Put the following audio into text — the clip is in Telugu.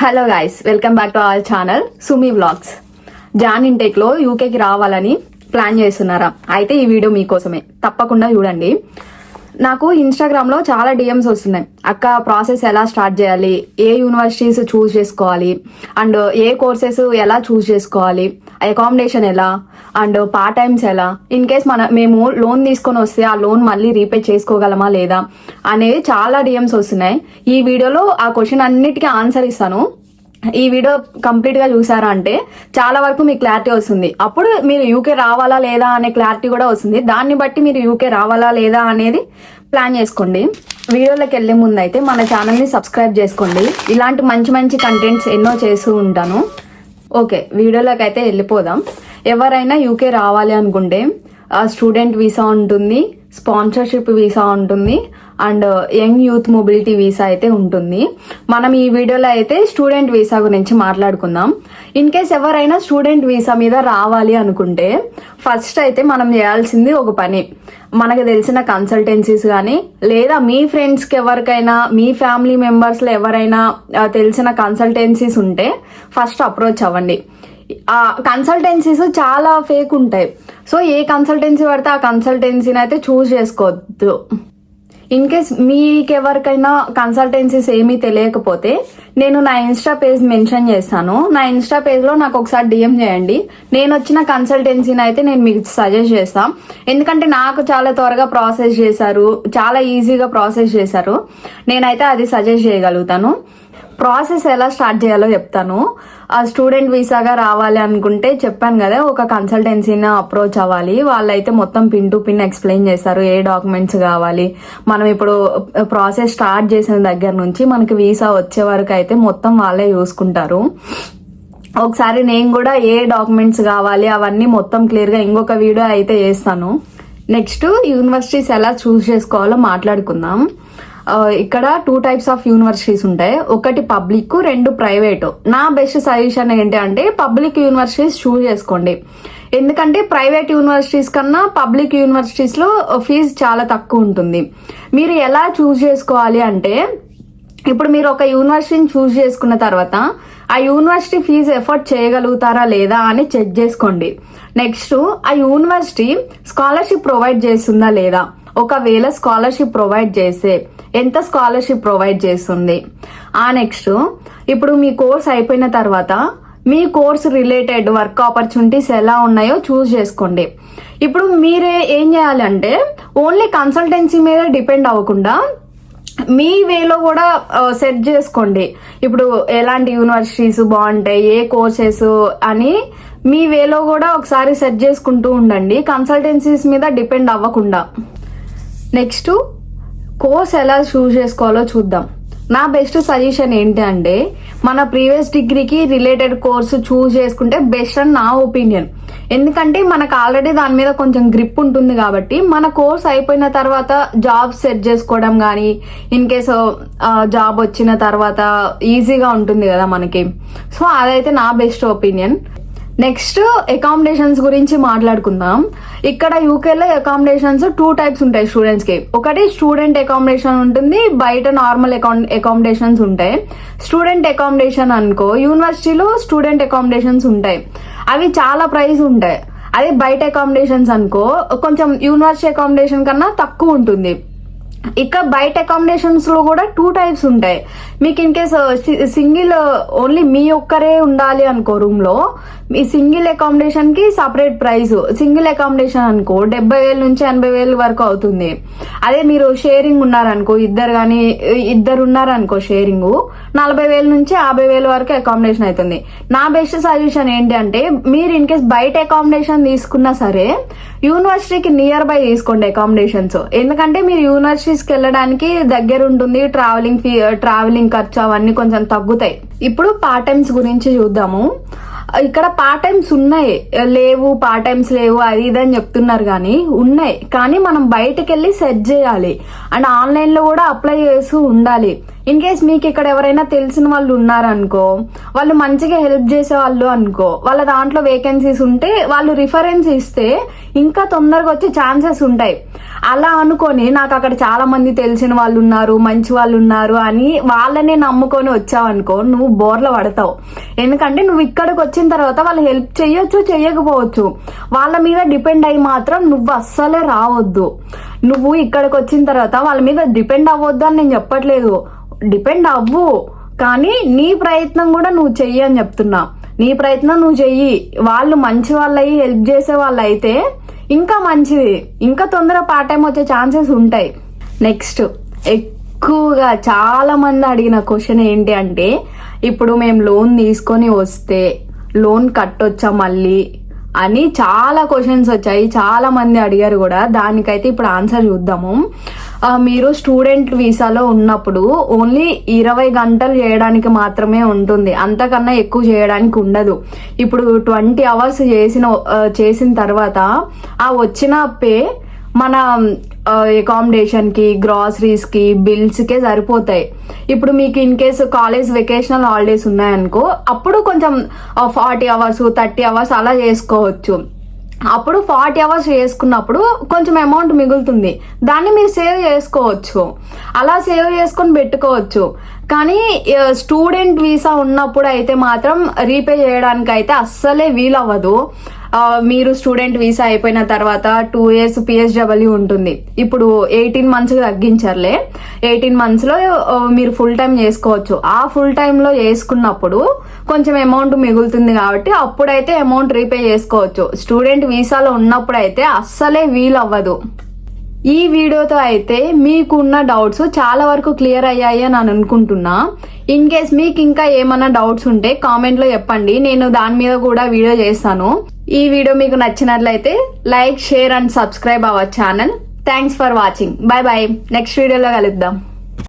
Hello guys welcome back to our channel Sumi vlogs Jan ఇంటేక్లో యూకేకి రావాలని ప్లాన్ చేస్తున్నారా? అయితే ఈ వీడియో మీకోసమే. తప్పకుండా చూడండి. నాకు ఇన్స్టాగ్రామ్లో చాలా డిఎమ్స్ వస్తున్నాయి. అక్క ప్రాసెస్ ఎలా స్టార్ట్ చేయాలి? ఏ యూనివర్సిటీస్ చూస్ చేసుకోవాలి? అండ్ ఏ కోర్సెస్ ఎలా చూస్ చేసుకోవాలి? అకామిడేషన్ ఎలా? అండ్ పార్ట్ టైమ్స్ ఎలా? ఇన్ కేస్ మన మేము లోన్ తీసుకొని వస్తే ఆ లోన్ మళ్ళీ రీపే చేసుకోగలమా లేదా? అనేది చాలా డిఎమ్స్ వస్తున్నాయి. ఈ వీడియోలో ఆ క్వశ్చన్ అన్నిటికీ ఆన్సర్ ఇస్తాను. ఈ వీడియో కంప్లీట్గా చూసారా అంటే చాలా వరకు మీకు క్లారిటీ వస్తుంది. అప్పుడు మీరు యూకే రావాలా లేదా అనే క్లారిటీ కూడా వస్తుంది. దాన్ని బట్టి మీరు యూకే రావాలా లేదా అనేది ప్లాన్ చేసుకోండి. వీడియోలోకి వెళ్ళే ముందు అయితే మన ఛానల్ని సబ్స్క్రైబ్ చేసుకోండి. ఇలాంటి మంచి మంచి కంటెంట్స్ ఎన్నో చేస్తూ ఉంటాను. ఓకే వీడియోలోకి అయితే వెళ్ళిపోదాం. ఎవరైనా యూకే రావాలి అనుకుంటే స్టూడెంట్ వీసా ఉంటుంది. స్పాన్సర్షిప్ వీసా ఉంటుంది and young youth mobility visa అయితే ఉంటుంది. మనం ఈ వీడియోలో అయితే స్టూడెంట్ వీసా గురించి మాట్లాడుకుందాం. ఇన్ కేస్ ఎవరైనా స్టూడెంట్ వీసా మీద రావాలి అనుకుంటే ఫస్ట్ అయితే మనం చేయాల్సింది ఒక పని. మనకు తెలిసిన కన్సల్టెన్సీస్ కానీ లేదా మీ ఫ్రెండ్స్కి ఎవరికైనా మీ ఫ్యామిలీ మెంబర్స్లో ఎవరైనా తెలిసిన కన్సల్టెన్సీస్ ఉంటే ఫస్ట్ అప్రోచ్ అవ్వండి. కన్సల్టెన్సీస్ చాలా ఫేక్ ఉంటాయి. సో ఏ కన్సల్టెన్సీ పడితే ఆ కన్సల్టెన్సీని అయితే చూస్ చేసుకోవద్దు. ఇన్ కేస్ మీకు ఎవరికైనా కన్సల్టెన్సీస్ ఏమీ తెలియకపోతే నేను నా ఇన్స్టా పేజ్ మెన్షన్ చేస్తాను. నా ఇన్స్టా పేజ్లో నాకు ఒకసారి డిఎం చేయండి. నేను వచ్చిన కన్సల్టెన్సీని అయితే నేను మీకు సజెస్ట్ చేస్తాను ఎందుకంటే నాకు చాలా త్వరగా ప్రాసెస్ చేశారు. చాలా ఈజీగా ప్రాసెస్ చేశారు. నేనైతే అది సజెస్ట్ చేయగలుగుతాను. ప్రాసెస్ ఎలా స్టార్ట్ చేయాలో చెప్తాను. ఆ స్టూడెంట్ వీసాగా రావాలి అనుకుంటే చెప్పాను కదా ఒక కన్సల్టెన్సీని అప్రోచ్ అవ్వాలి. వాళ్ళైతే మొత్తం పిన్ టు పిన్ ఎక్స్ప్లెయిన్ చేస్తారు ఏ డాక్యుమెంట్స్ కావాలి. మనం ఇప్పుడు ప్రాసెస్ స్టార్ట్ చేసిన దగ్గర నుంచి మనకి వీసా వచ్చే వరకు అయితే మొత్తం వాళ్ళే చూసుకుంటారు. ఒకసారి నేను కూడా ఏ డాక్యుమెంట్స్ కావాలి అవన్నీ మొత్తం క్లియర్గా ఇంకొక వీడియో అయితే చేస్తాను. నెక్స్ట్ యూనివర్సిటీస్ ఎలా చూస్ చేసుకోవాలో మాట్లాడుకుందాం. ఇక్కడ టూ టైప్స్ ఆఫ్ యూనివర్సిటీస్ ఉంటాయి. ఒకటి పబ్లిక్ రెండు ప్రైవేట్ నా బెస్ట్ సజెషన్ ఏంటి అంటే పబ్లిక్ యూనివర్సిటీస్ చూస్ చేసుకోండి. ఎందుకంటే ప్రైవేట్ యూనివర్సిటీస్ కన్నా పబ్లిక్ యూనివర్సిటీస్లో ఫీజు చాలా తక్కువ ఉంటుంది. మీరు ఎలా చూస్ చేసుకోవాలి అంటే ఇప్పుడు మీరు ఒక యూనివర్సిటీని చూస్ చేసుకున్న తర్వాత ఆ యూనివర్సిటీ ఫీజు ఎఫర్ట్ చేయగలుగుతారా లేదా అని చెక్ చేసుకోండి. నెక్స్ట్ ఆ యూనివర్సిటీ స్కాలర్షిప్ ప్రొవైడ్ చేస్తుందా లేదా? ఒకవేళ స్కాలర్షిప్ ప్రొవైడ్ చేస్తే. ఎంత స్కాలర్షిప్ ప్రొవైడ్ చేస్తుంది? ఆ నెక్స్ట్ ఇప్పుడు మీ కోర్స్ అయిపోయిన తర్వాత మీ కోర్స్ రిలేటెడ్ వర్క్ ఆపర్చునిటీస్ ఎలా ఉన్నాయో చూస్ చేసుకోండి. ఇప్పుడు మీరే ఏం చేయాలంటే ఓన్లీ కన్సల్టెన్సీ మీద డిపెండ్ అవ్వకుండా మీ వేలో కూడా సెట్ చేసుకోండి. ఇప్పుడు ఎలాంటి యూనివర్సిటీస్ బాగుంటాయి ఏ కోర్సెస్ అని మీ వేలో కూడా ఒకసారి సెట్ చేసుకుంటూ ఉండండి. కన్సల్టెన్సీస్ మీద డిపెండ్ అవ్వకుండా. నెక్స్ట్ కోర్స్ ఎలా చూస్ చేసుకోవాలో చూద్దాం. నా బెస్ట్ సజెషన్ ఏంటి అంటే మన ప్రీవియస్ డిగ్రీకి రిలేటెడ్ కోర్సు చూస్ చేసుకుంటే బెస్ట్ అని నా ఒపీనియన్. ఎందుకంటే మనకు ఆల్రెడీ దాని మీద కొంచెం గ్రిప్ ఉంటుంది కాబట్టి మన కోర్స్ అయిపోయిన తర్వాత జాబ్ సెట్ చేసుకోవడం కానీ ఇన్ కేసు జాబ్ వచ్చిన తర్వాత ఈజీగా ఉంటుంది కదా మనకి. సో అదైతే నా బెస్ట్ ఒపీనియన్. నెక్స్ట్ అకామిడేషన్స్ గురించి మాట్లాడుకుందాం. ఇక్కడ యూకేలో అకామిడేషన్స్ టూ టైప్స్ ఉంటాయి స్టూడెంట్స్కి. ఒకటి స్టూడెంట్ అకామిడేషన్ ఉంటుంది బయట నార్మల్ అకామిడేషన్స్ ఉంటాయి. స్టూడెంట్ అకామిడేషన్ అనుకో యూనివర్సిటీలో స్టూడెంట్ అకామిడేషన్స్ ఉంటాయి. అవి చాలా ప్రైస్ ఉంటాయి. అదే బయట అకామిడేషన్స్ అనుకో కొంచెం యూనివర్సిటీ అకామిడేషన్ కన్నా తక్కువ ఉంటుంది. ఇక బయట అకామిడేషన్స్లో కూడా టూ టైప్స్ ఉంటాయి. మీకు ఇన్ కేస్ సింగిల్ ఓన్లీ మీ ఒక్కరే ఉండాలి అనుకో రూమ్లో మీ సింగిల్ అకామిడేషన్కి సపరేట్ ప్రైస్ సింగిల్ అకామిడేషన్ అనుకో డెబ్బై వేల నుంచి ఎనభై వేలు వరకు అవుతుంది. అదే మీరు షేరింగ్ ఉన్నారనుకో ఇద్దరు కానీ ఇద్దరు ఉన్నారనుకో షేరింగ్ నలభై వేల నుంచి యాభై వేల వరకు అకామిడేషన్ అవుతుంది నా బెస్ట్ సజెషన్ ఏంటి అంటే మీరు ఇన్ కేస్ బయట అకామిడేషన్ తీసుకున్నా సరే యూనివర్సిటీకి నియర్ బై తీసుకోండి అకామిడేషన్స్ ఎందుకంటే మీరు యూనివర్సిటీ యూనివర్సిటీస్కి వెళ్ళడానికి దగ్గర ఉంటుంది ట్రావెలింగ్ ఫీ ట్రావెలింగ్ uh, ఖర్చు అవన్నీ కొంచెం తగ్గుతాయి. ఇప్పుడు పార్ట్ టైమ్స్ గురించి చూద్దాము. ఇక్కడ పార్ట్ టైమ్స్ ఉన్నాయి. లేవు పార్ట్ టైమ్స్ లేవు అది ఇది అని చెప్తున్నారు కానీ ఉన్నాయి. కానీ మనం బయటకు వెళ్ళి సెట్ చేయాలి. అండ్ ఆన్లైన్లో కూడా అప్లై చేస్తూ ఉండాలి. ఇన్ కేస్ మీకు ఇక్కడ ఎవరైనా తెలిసిన వాళ్ళు ఉన్నారనుకో వాళ్ళు మంచిగా హెల్ప్ చేసే వాళ్ళు అనుకో వాళ్ళ దాంట్లో వేకెన్సీస్ ఉంటే వాళ్ళు రిఫరెన్స్ ఇస్తే ఇంకా తొందరగా వచ్చే ఛాన్సెస్ ఉంటాయి. అలా అనుకొని నాకు అక్కడ చాలా మంది తెలిసిన వాళ్ళు ఉన్నారు మంచి వాళ్ళు ఉన్నారు అని వాళ్ళనే నమ్ముకొని వచ్చావనుకో నువ్వు బోర్ల పడతావు. ఎందుకంటే నువ్వు ఇక్కడికి వచ్చిన తర్వాత వాళ్ళు హెల్ప్ చేయొచ్చు చేయకపోవచ్చు. వాళ్ళ మీద డిపెండ్ అయ్యి మాత్రం నువ్వు అస్సలే రావద్దు. నువ్వు ఇక్కడికి వచ్చిన తర్వాత వాళ్ళ మీద డిపెండ్ అవ్వద్దు అని నేను చెప్పట్లేదు. డిపెండ్ అవ్వు. కానీ నీ ప్రయత్నం కూడా నువ్వు చెయ్యి అని చెప్తున్నా. నీ ప్రయత్నం నువ్వు చెయ్యి. వాళ్ళు మంచి వాళ్ళయి హెల్ప్ చేసే వాళ్ళు అయితే ఇంకా మంచిది. ఇంకా తొందరగా పార్ట్ టైం వచ్చే ఛాన్సెస్ ఉంటాయి. నెక్స్ట్ ఎక్కువగా చాలా మంది అడిగిన క్వశ్చన్ ఏంటి అంటే ఇప్పుడు మేము లోన్ తీసుకొని వస్తే లోన్ కట్టొచ్చా మళ్ళీ అని చాలా క్వశ్చన్స్ వచ్చాయి. చాలా మంది అడిగారు కూడా. దానికైతే ఇప్పుడు ఆన్సర్ చూద్దాము. మీరు స్టూడెంట్ వీసాలో ఉన్నప్పుడు ఓన్లీ ఇరవై గంటలు చేయడానికి మాత్రమే ఉంటుంది. అంతకన్నా ఎక్కువ చేయడానికి ఉండదు. ఇప్పుడు ట్వంటీ అవర్స్ చేసిన చేసిన తర్వాత ఆ వచ్చిన పే మన అకామిడేషన్కి గ్రాసరీస్కి బిల్స్ కే సరిపోతాయి. ఇప్పుడు మీకు in case college vocational holidays ఉన్నాయనుకో అప్పుడు కొంచెం ఫార్టీ అవర్స్ థర్టీ అవర్స్ అలా చేసుకోవచ్చు. అప్పుడు ఫార్టీ అవర్స్ చేసుకున్నప్పుడు కొంచెం అమౌంట్ మిగులుతుంది. దాన్ని మీరు సేవ్ చేసుకోవచ్చు. అలా సేవ్ చేసుకొని పెట్టుకోవచ్చు. కానీ స్టూడెంట్ వీసా ఉన్నప్పుడు అయితే మాత్రం రీపే చేయడానికి అయితే అస్సలే వీలవ్వదు. మీరు స్టూడెంట్ వీసా అయిపోయిన తర్వాత టూ ఇయర్స్ పిఎస్డబ్ల్యూ ఉంటుంది. ఇప్పుడు ఎయిటీన్ మంత్స్ తగ్గించారులే. ఎయిటీన్ మంత్స్లో మీరు ఫుల్ టైం చేసుకోవచ్చు. ఆ ఫుల్ టైంలో చేసుకున్నప్పుడు కొంచెం అమౌంట్ మిగులుతుంది కాబట్టి అప్పుడైతే అమౌంట్ రీపే చేసుకోవచ్చు. స్టూడెంట్ వీసాలో ఉన్నప్పుడు అయితే అస్సలే వీలవ్వదు. ఈ వీడియోతో అయితే మీకున్న డౌట్స్ చాలా వరకు క్లియర్ అయ్యాయి అని అనుకుంటున్నా. ఇన్ కేస్ మీకు ఇంకా ఏమైనా డౌట్స్ ఉంటే కామెంట్లో చెప్పండి. నేను దాని మీద కూడా వీడియో చేస్తాను. ఈ వీడియో మీకు నచ్చినట్లయితే like share and subscribe our channel thanks for watching bye bye next వీడియోలో కలుద్దాం.